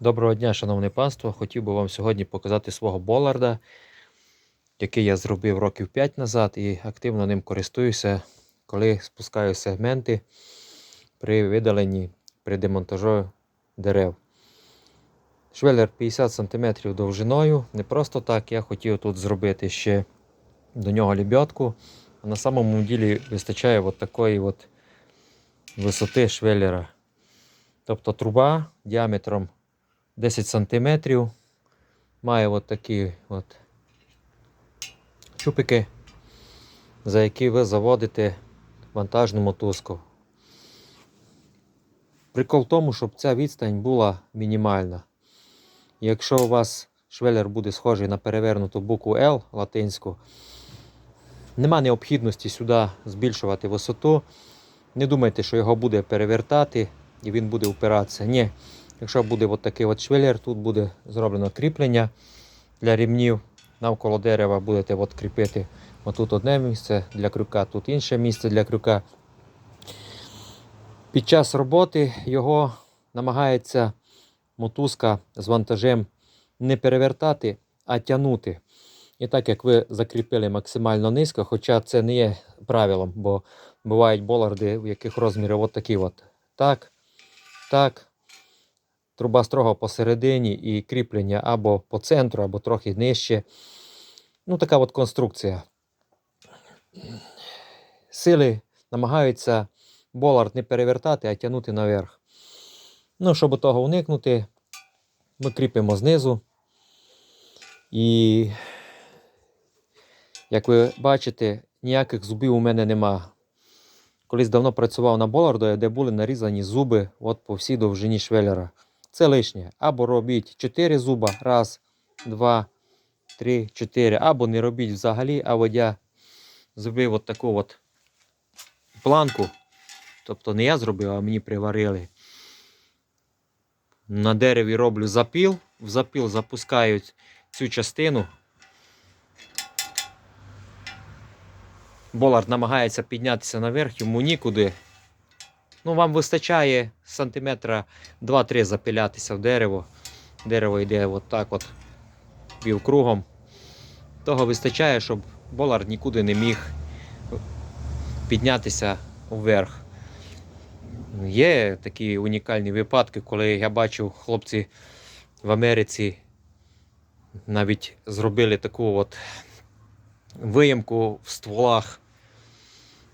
Доброго дня, шановне панство. Хотів би вам сьогодні показати свого боларда, який я зробив років 5 назад і активно ним користуюся, коли спускаю сегменти при видаленні при демонтажу дерев. Швеллер 50 см довжиною. Не просто так, я хотів тут зробити ще до нього лебедку. А на самому ділі вистачає от такої от висоти швеллера. Тобто труба діаметром 10 см. Має от такі от чупики, за які ви заводите вантажну мотузку. Прикол в тому, щоб ця відстань була мінімальна. Якщо у вас швелер буде схожий на перевернуту букву L латинську, нема необхідності сюди збільшувати висоту. Не думайте, що його буде перевертати і він буде упиратися. Ні. Якщо буде от такий от швелер, тут буде зроблено кріплення для рівнів. Навколо дерева будете от кріпити отут одне місце для крюка, тут інше місце для крюка. Під час роботи його намагається мотузка з вантажем не перевертати, а тягнути. І так як ви закріпили максимально низько, хоча це не є правилом, бо бувають боларди, в яких розміри от такі от. Так, так. Труба строго посередині і кріплення або по центру, або трохи нижче. Ну, така от конструкція. Сили намагаються болард не перевертати, а тягнути наверх. Ну, щоб того уникнути, ми кріпимо знизу. І, як ви бачите, ніяких зубів у мене нема. Колись давно працював на боларду, де були нарізані зуби от по всій довжині швеллера. Це лишнє. Або робіть 4 зуба. Раз, два, три, чотири. Або не робіть взагалі, а от я зробив от таку от планку. Тобто не я зробив, а мені приварили. На дереві роблю запіл. В запіл запускаю цю частину. Болард намагається піднятися наверх, йому нікуди. Ну, вам вистачає сантиметра 2-3 запилятися в дерево. Дерево йде от так от півкругом. Того вистачає, щоб болард нікуди не міг піднятися вверх. Є такі унікальні випадки, коли я бачив хлопці в Америці навіть зробили таку от виямку в стволах.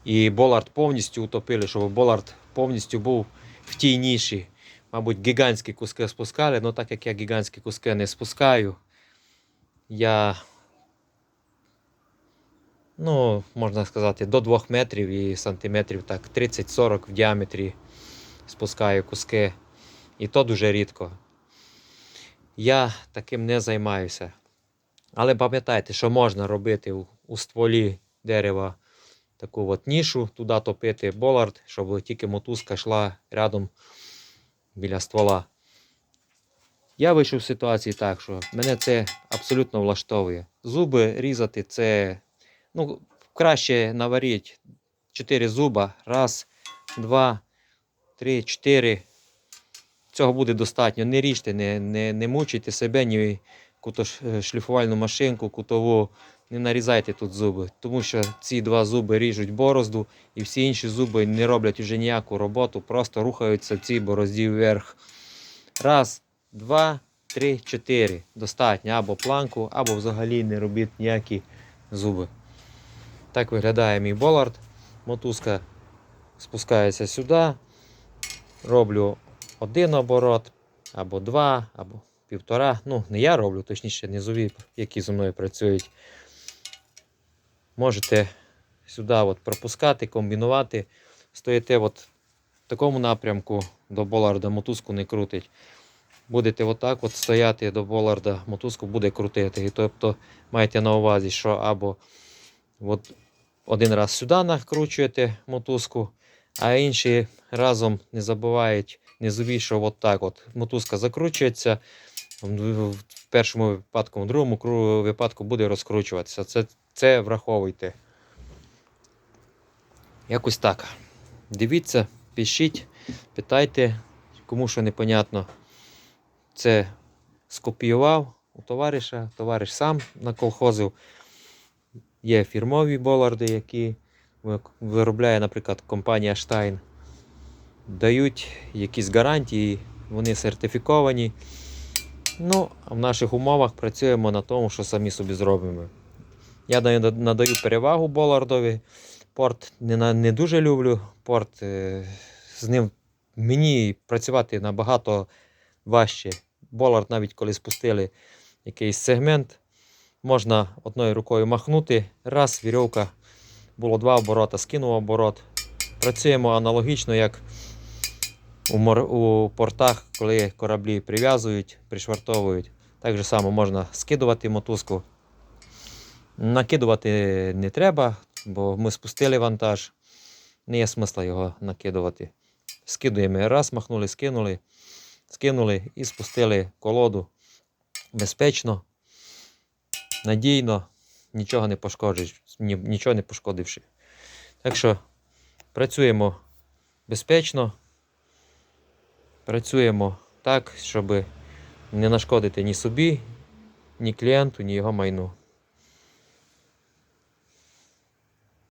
І Болард повністю утопили, щоб Болард повністю був в тій ніші. Мабуть, гігантські куски спускали, але так як я гігантські куски не спускаю, я, ну, можна сказати, до 2 метрів і сантиметрів так 30-40 в діаметрі спускаю куски. І то дуже рідко. Я таким не займаюся. Але пам'ятайте, що можна робити у, стволі дерева таку от нішу, туди топити болард, щоб тільки мотузка йшла рядом біля ствола. Я вийшов з ситуації так, що мене це абсолютно влаштовує. Зуби різати це ну, краще наваріть 4 зуба. Раз, два, три, чотири. Цього буде достатньо. Не ріжте, не, не, не мучайте себе, ні шліфувальну машинку, кутову. Не нарізайте тут зуби, тому що ці два зуби ріжуть борозду, і всі інші зуби не роблять вже ніяку роботу, просто рухаються в цій борозді вверх. Раз, два, три, чотири. Достатньо або планку, або взагалі не робіть ніякі зуби. Так виглядає мій болард. Мотузка спускається сюди. Роблю один оборот, або два, або півтора. Ну, не я роблю, точніше, низові, які зі мною працюють. Можете сюди от пропускати, комбінувати. Стоїте от в такому напрямку до боларда, мотузку не крутить. Будете отак от стояти до боларда, мотузку буде крутити. І тобто маєте на увазі, що або от один раз сюди накручуєте мотузку, а інші разом не забувають низові, що от так от мотузка закручується. Першому випадку, в другому випадку буде розкручуватися. Це це враховуйте. Якось так. Дивіться, пишіть, питайте, кому що непонятно. це скопіював у товариша, товариш сам наколхозив. Є фірмові боларди, які виробляє, наприклад, компанія Stein. Дають якісь гарантії, вони сертифіковані. Ну, в наших умовах працюємо на тому, що самі собі зробимо. Я надаю перевагу болардові. Порт не, не дуже люблю. Порт е, з ним мені працювати набагато важче. Болард, навіть коли спустили якийсь сегмент, можна одною рукою махнути. Раз, вірьовка, було два оборота, скинув оборот. Працюємо аналогічно, як у, мор... у портах, коли кораблі прив'язують, пришвартовують. Так же само можна скидувати мотузку. Накидувати не треба, бо ми спустили вантаж. Не є смисла його накидувати. Скидуємо раз, махнули, скинули, скинули і спустили колоду безпечно, надійно, нічого не пошкоджуючи, нічого не пошкодивши. Так що працюємо безпечно, працюємо так, щоб не нашкодити ні собі, ні клієнту, ні його майну.